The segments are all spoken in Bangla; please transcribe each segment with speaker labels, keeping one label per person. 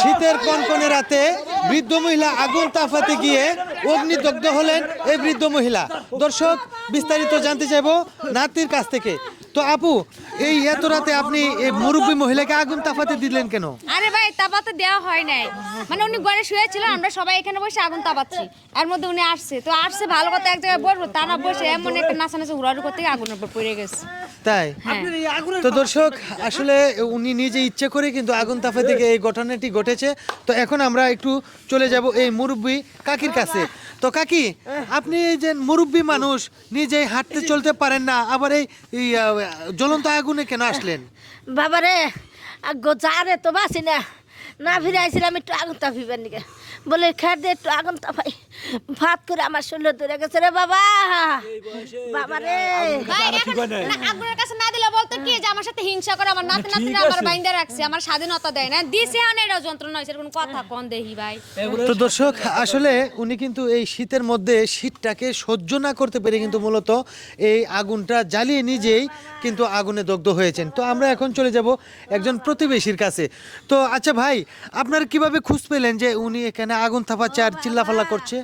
Speaker 1: শীতের কনকনে রাতে বৃদ্ধ মহিলা আগুন তাফাতে গিয়ে অগ্নিদগ্ধ হলেন এই বৃদ্ধ মহিলা। দর্শক, বিস্তারিত জানতে চাইব নাতির কাছ থেকে। তো আপু এই এত রাতে আপনি এই মুরব্বী মহিলাকে আগুন তাফাতে দিলেন কেন?
Speaker 2: আরে ভাই তাপাতে দেওয়া হয় নাই। মানে উনি ঘরে শুয়েছিল আমরা সবাই এখানে বসে আগুন তাপাচ্ছি। এর মধ্যে উনি আসছে। তো আসছে ভালো কথা এক জায়গায় বসবো তা না বসে এমন একটা নাচানাচি হুড়াহুড়ি করতে আগুনের উপর পড়ে গেছে।
Speaker 1: তাই?
Speaker 2: হ্যাঁ।
Speaker 1: তো দর্শক আসলে উনি নিজে ইচ্ছে করে কিন্তু আগুন তাফা থেকে এই ঘটনাটি ঘটেছে। তো এখন আমরা একটু চলে যাব এই মুরব্বী কাকির কাছে। তো কাকি আপনি যে মুরব্বী মানুষ নিজেই হাঁটতে চলতে পারেন না আবার এই এই, জ্বলন্ত আগুনে কেন আসলেন?
Speaker 3: বাবারে রে তো বাসি না। না ফিরে আইছিলাম একটু আগুন তাপিবার নিকে? বলে খেয়ে দিয়ে একটু আগুন তাপাই ভাত করে আমার শরীর ধরে গেছে রে বাবা। বাবারে
Speaker 2: ভাই, এখন- আগুনের কাছে না দিলে বলতো কি যে আমার সাথে হিংসা করে আমার নাতি নাতিরা আমার বাইন্দা রাখছে আমার স্বাধীনতা দেয় না। দিছে এটা যন্ত্রণা হয়েছে কোনো কথা কোন দেহি ভাই।
Speaker 1: তো দর্শক আসলে উনি কিন্তু এই শীতের মধ্যে শীতটাকে সহ্য না করতে পেরে কিন্তু মূলত এই আগুনটা জ্বালিয়ে নিজেই কিন্তু আগুনে দগ্ধ হয়েছেন। তো আমরা এখন চলে যাব একজন প্রতিবেশীর কাছে। তো আচ্ছা ভাই আপনারা কীভাবে খুঁজ পেলেন যে উনি এখানে আগুন থাপাচ্ছে আর চিল্লাফাল্লা করছে?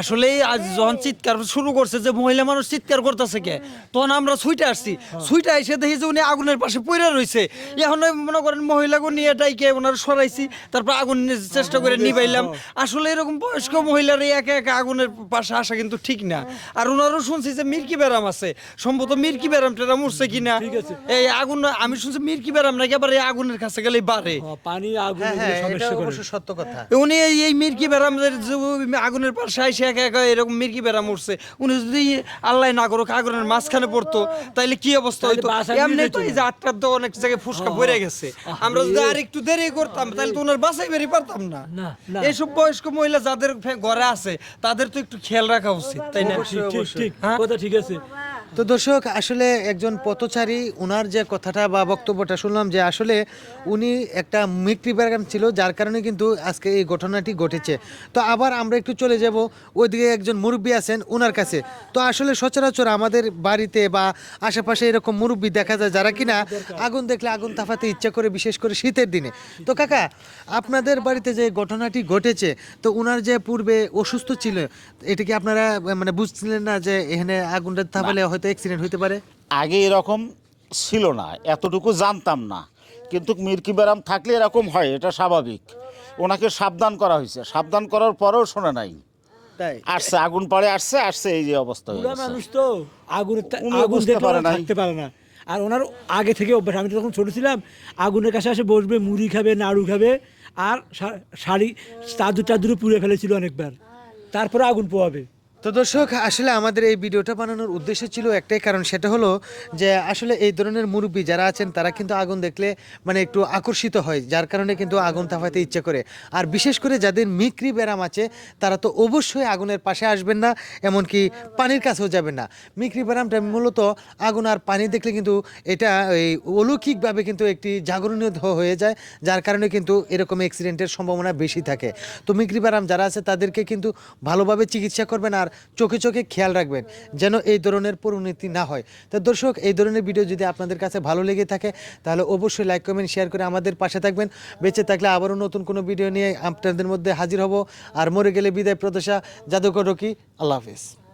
Speaker 4: আসলে আজ যখন চিৎকার শুরু করছে যে মহিলা মানুষ চিৎকার করতেছে কে তখন আমরা সুইটে আসছি। সুইটে এসে দেখি যে উনি আগুনের পাশে পড়ে রয়েছে এখন মনে করেন মহিলাকে নিয়ে ডাইকে ওনার সরাইছি তারপর আগুন চেষ্টা করে নিবাইলাম। আসলে এরকম বয়স্ক মহিলার এই একা একা আগুনের পাশে আসা কিন্তু ঠিক না। আর ওনারও শুনছি যে মির্কি ব্যারাম আছে। সম্ভবত মির্কি ব্যারাম টেরাম উঠছে কিনা। এই আগুন আমি শুনছি মির্কি ব্যারাম নাকি আবার এই আগুনের কাছে গেলে বাড়ে।
Speaker 5: পানি আগুন
Speaker 1: হ্যাঁ হ্যাঁ সত্য কথা।
Speaker 4: উনি এই মির্কি ব্যারামের যে আগুনের পাশে আইসে একা একা এরকম মির্কি বেড়া মরছে। উনি যদি আল্লাহ না করুক আগুনের মাঝখানে পড়তো তাইলে কি অবস্থা হইতো? এমনি তো এই যে আটটার তো অনেক জায়গায় ফুসকা পড়ে গেছে। আমরা যদি আর একটু দেরি করতাম তাহলে তো ওনার বাসায় বেরিয়ে পারতাম না। এইসব বয়স্ক মহিলা যাদের ঘরে আছে তাদের তো একটু খেয়াল রাখা উচিত তাই না?
Speaker 5: ঠিক ঠিক ঠিক।
Speaker 4: হ্যাঁ?
Speaker 5: কথা ঠিক আছে।
Speaker 1: তো দর্শক আসলে একজন পথচারী ওনার যে কথাটা বা বক্তব্যটা শুনলাম যে আসলে উনি একটা মিক্রি ব্যারাম ছিল যার কারণে কিন্তু আজকে এই ঘটনাটি ঘটেছে। তো আবার আমরা একটু চলে যাব ওইদিকে একজন মুরব্বী আছেন ওনার কাছে। তো আসলে সচরাচর আমাদের বাড়িতে বা আশেপাশে এরকম মুরব্বী দেখা যায় যারা কিনা আগুন দেখলে আগুন তাফাতে ইচ্ছা করে বিশেষ করে শীতের দিনে। তো কাকা আপনাদের বাড়িতে যে ঘটনাটি ঘটেছে তো ওনার যে পূর্বে অসুস্থ ছিল এটা কি আপনারা মানে বুঝছিলেন না যে এখানে আগুনটা তাপালে হয়তো অ্যাক্সিডেন্ট হতে পারে?
Speaker 6: আগে এরকম ছিল না এতটুকু জানতাম না। কিন্তু মির্কি ব্যারাম থাকলে এরকম হয় এটা স্বাভাবিক। ওনাকে সাবধান করা হয়েছে সাবধান করার পরেও শোনে নাই।
Speaker 1: তাই?
Speaker 6: আসছে আগুন পড়ে আসছে আসছে এই যে অবস্থা হয়ে
Speaker 5: বুড়া
Speaker 6: গেছে।
Speaker 5: মানুষ তো আগুন
Speaker 6: উনিও
Speaker 5: আগুন
Speaker 6: বুঝতে
Speaker 5: দেখলে
Speaker 6: পারে
Speaker 5: ওরা
Speaker 6: নাই।
Speaker 5: থাকতে পারে না। আর ওনার আগে থেকে অভ্যাস আমি যখন ছোট ছিলাম আগুনের কাছে এসে বসবে মুড়ি খাবে নাড়ু খাবে আর শা- শাড়ি চাদর চাদুরে পুড়ে ফেলেছিল অনেকবার। তারপরে আগুন পোয়াবে
Speaker 1: তো দর্শক, আসলে আমাদের এই ভিডিওটা বানানোর উদ্দেশ্য ছিল একটাই কারণ, সেটা হলো যে আসলে এই ধরনের মুরব্বী যারা আছেন, তারা কিন্তু আগুন দেখলে মানে একটু আকর্ষিত হয়, যার কারণে কিন্তু আগুন তাফাতে ইচ্ছে করে। আর বিশেষ করে যাদের মিক্রি ব্যারাম আছে, তারা তো অবশ্যই আগুনের পাশে আসবেন না, এমনকি পানির কাছেও যাবেন না। মিক্রি ব্যারামটা মূলত আগুন আর পানি দেখলে কিন্তু এটা এই অলৌকিকভাবে কিন্তু একটি জাগরণীয় ধ- হয়ে যায়, যার কারণে কিন্তু এরকম অ্যাক্সিডেন্টের সম্ভাবনা বেশি থাকে। তো মিক্রি ব্যারাম যারা আছে, তাদেরকে কিন্তু ভালোভাবে চিকিৎসা করবেন, আর চোখে চোখে খেয়াল রাখবেন যেন এই ধরনের পরিণতি না হয়। তো দর্শক, এই ধরনের ভিডিও যদি আপনাদের কাছে ভালো লেগে থাকে, তাহলে অবশ্যই লাইক কমেন্ট শেয়ার করে আমাদের পাশে থাকবেন। বেঁচে থাকলে আবারও নতুন কোনো ভিডিও নিয়ে আপনাদের মধ্যে হাজির হব। আর মরে গেলে বিদায় প্রত্যাশা, জাদুকর রকি, আল্লাহ হাফিজ।